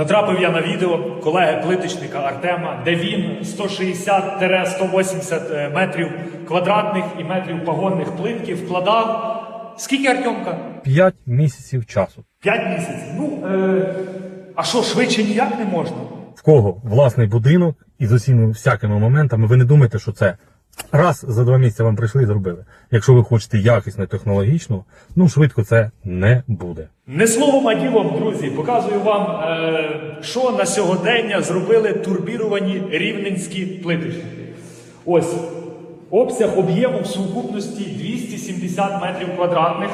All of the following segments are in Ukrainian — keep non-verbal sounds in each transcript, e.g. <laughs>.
Натрапив я на відео колеги плиточника Артема, де він 160-180 е, метрів квадратних і метрів пагонних плитки вкладав. Скільки Артемка? 5 місяців часу. 5 місяців. Ну, е, а що, швидше ніяк не можна? В кого власний будинок і з усіма всякими моментами, ви не думайте, що це раз за два місяці вам прийшли і зробили. Якщо ви хочете якісно технологічно, ну швидко це не буде. Не словом, а ділом, друзі, показую вам, е, що на сьогодення зробили турбіровані рівненські плиточники. Ось обсяг об'єму в сукупності 270 метрів квадратних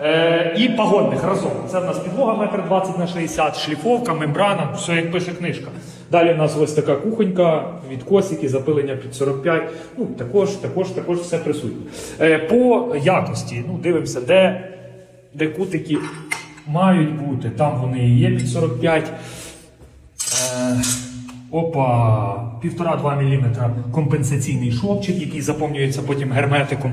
е, і пагонних разом. Це в нас підлога метр 20 на 60, шліфовка, мембрана, все як пише книжка. Далі в нас ось така кухонька, відкосики, запилення під 45. Ну, також, також, також все присутнє. Е, по якості, ну, дивимося, де де кутики мають бути. Там вони і є під 45. Е, опа, 1,5-2 мм компенсаційний шовчик, який заповнюється потім герметиком.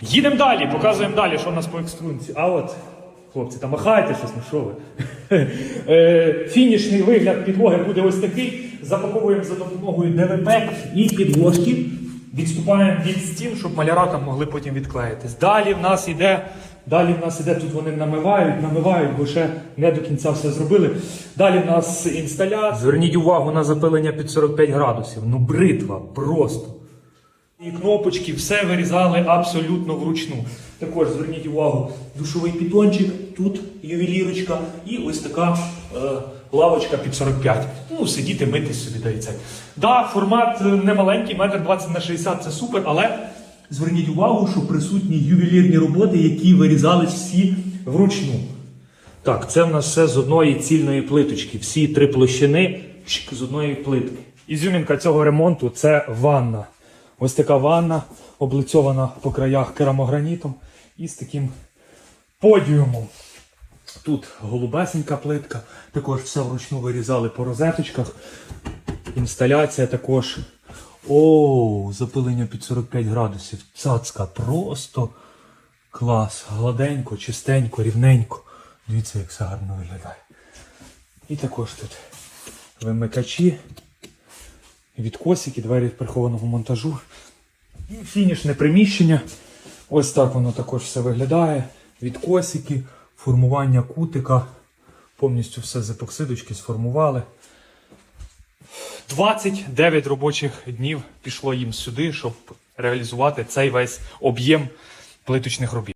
Їдемо далі, показуємо далі, що в нас по екструнці. А от, хлопці, там махайте щось, ну що ви. <laughs> Е, Фінішний вигляд підлоги буде ось такий. Запаковуємо за допомогою ДВП і підложки. Відступаємо від стін, щоб маляра там могли потім відклеїтись. Далі в нас іде, далі в нас іде, тут вони намивають, намивають, бо ще не до кінця все зробили. Далі в нас інсталяція. Зверніть увагу на запилення під 45 градусів. Ну, бритва просто. І кнопочки все вирізали абсолютно вручну. Також зверніть увагу, душовий піддончик, тут ювелірочка і ось така е, лавочка під 45. Ну, сидіти, митись собі да і. Да, формат е, немаленький, метр 20 на 60 це супер, але зверніть увагу, що присутні ювелірні роботи, які вирізались всі вручну. Так, це в нас все з одної цільної плиточки. Всі три площини з одної плитки. Ізюмінка цього ремонту це ванна. Ось така ванна, облицьована по краях керамогранітом і з таким подіумом. Тут голубесенька плитка, також все вручну вирізали по розеточках. Інсталяція також. О, запилення під 45 градусів. Цацка, просто клас. Гладенько, чистенько, рівненько. Дивіться, як все гарно виглядає. І також тут вимикачі, відкосики, двері прихованого монтажу. І фінішне приміщення. Ось так воно також все виглядає. Відкосики, формування кутика. Повністю все з епоксидочки сформували. 29 робочих днів пішло їм сюди, щоб реалізувати цей весь об'єм плиточних робіт.